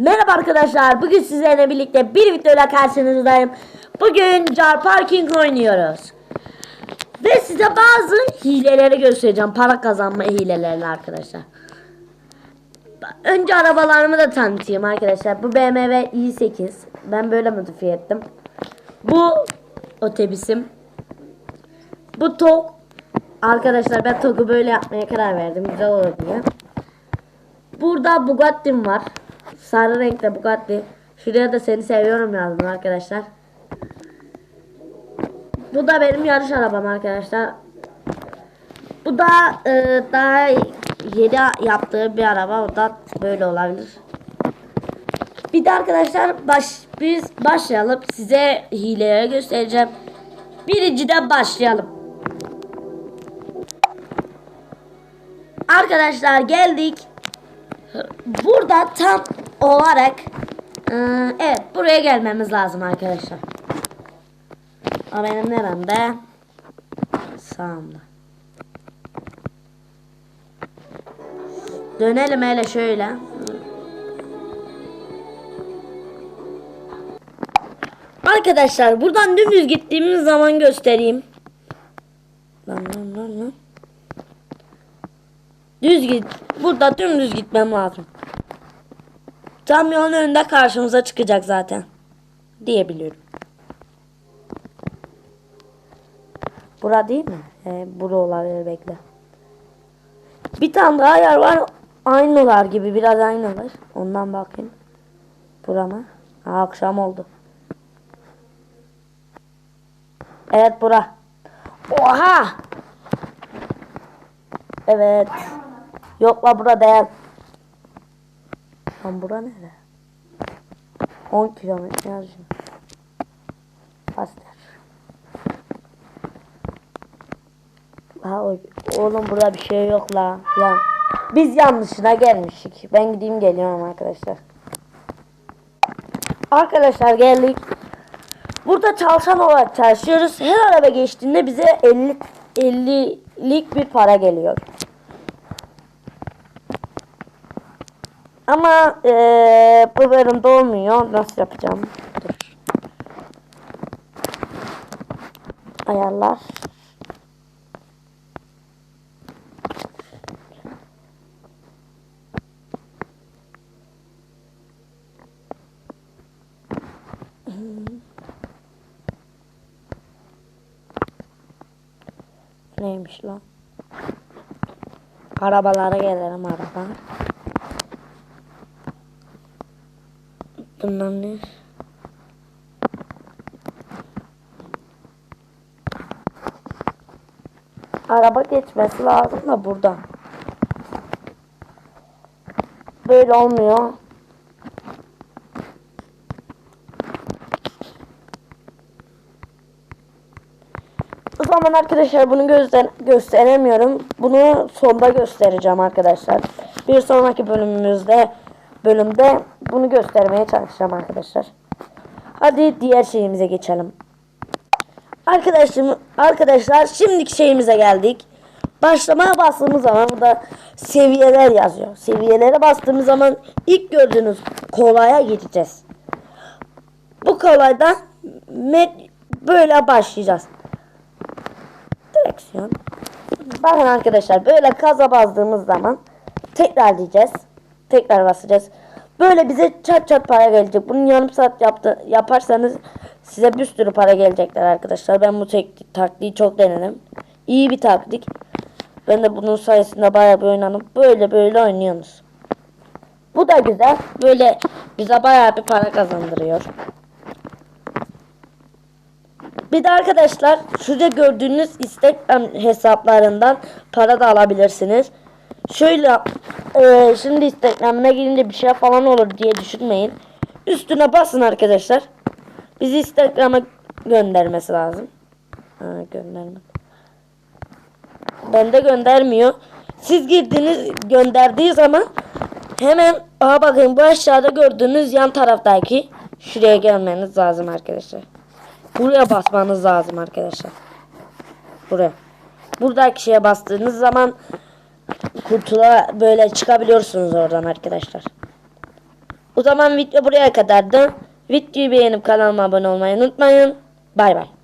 Merhaba arkadaşlar. Bugün sizlerle birlikte bir videoyla karşınızdayım. Bugün Car Parking oynuyoruz. Ve size bazı hileleri göstereceğim. Para kazanma hilelerini arkadaşlar. Önce arabalarımı da tanıtayım arkadaşlar. Bu BMW i8. Ben böyle modifiye ettim. Bu otobüsüm. Bu TOG. Arkadaşlar ben TOG'u böyle yapmaya karar verdim. Güzel olur diye. Burada Bugatti'm var. Sarı renkte Bugatti. Şuraya da seni seviyorum yazdım arkadaşlar. Bu da benim yarış arabam arkadaşlar. Bu da e, daha yeni yaptığı bir araba. O da böyle olabilir. Bir de arkadaşlar baş, biz başlayalım. Size hileye göstereceğim. Birinciden başlayalım. Arkadaşlar geldik. Burada tam olarak e, evet buraya gelmemiz lazım arkadaşlar. O benim neremde? Sağımda. Dönelim hele şöyle. Arkadaşlar buradan dümdüz gittiğimiz zaman göstereyim. Lan lan lan lan. Düz git. Burada dümdüz gitmem lazım. Tam önünde karşımıza çıkacak zaten. Diyebiliyorum. Bura değil mi? He, bura olabilir bekle. Bir tane daha yer var. Aynılar gibi biraz aynılar. Ondan bakayım. Bura mı? Ha, akşam oldu. Evet bura. Oha! Evet. Yok la bura değil. Lan bura nere? 10 kilometre yazıyor. Pastel. Ha oğlum burada bir şey yok la. Ya biz yanlışına gelmişik. Ben gideyim geliyorum arkadaşlar. Arkadaşlar geldik. Burada çalışan olarak çalışıyoruz. Her araba geçtiğinde bize 50 50'lik bir para geliyor. Ama bu bölümde olmuyor. Nasıl yapacağım? Dur. Ayarlar. Neymiş lan? Arabalara gelelim araba. Bunlar ne? Araba geçmesi lazım da burada. Böyle olmuyor. O zaman arkadaşlar bunu göster gösteremiyorum. Bunu sonda göstereceğim arkadaşlar. Bir sonraki bölümümüzde bölümde bunu göstermeye çalışacağım arkadaşlar. Hadi diğer şeyimize geçelim. Arkadaşım arkadaşlar şimdiki şeyimize geldik. Başlamaya bastığımız zaman burada seviyeler yazıyor. Seviyelere bastığımız zaman ilk gördüğünüz kolaya gideceğiz. Bu kolayda met- böyle başlayacağız direksiyon. Bakın arkadaşlar böyle kaza bastığımız zaman tekrar diyeceğiz. Tekrar basacağız. Böyle bize çat çat para gelecek. Bunu yarım saat yaptı, yaparsanız size bir sürü para gelecekler arkadaşlar. Ben bu tek, taktiği çok denedim. İyi bir taktik. Ben de bunun sayesinde bayağı bir oynadım. Böyle böyle oynuyorsunuz. Bu da güzel. Böyle bize bayağı bir para kazandırıyor. Bir de arkadaşlar şurada gördüğünüz Instagram hesaplarından para da alabilirsiniz. Şöyle e, şimdi Instagram'ına girince bir şey falan olur diye düşünmeyin. Üstüne basın arkadaşlar. Bizi Instagram'a göndermesi lazım. Ha, gönderme. Bende göndermiyor. Siz girdiniz gönderdiği zaman hemen aha bakın bu aşağıda gördüğünüz yan taraftaki şuraya gelmeniz lazım arkadaşlar. Buraya basmanız lazım arkadaşlar. Buraya. Buradaki şeye bastığınız zaman kurtula böyle çıkabiliyorsunuz oradan arkadaşlar. O zaman video buraya kadardı. Videoyu beğenip kanalıma abone olmayı unutmayın. Bay bay.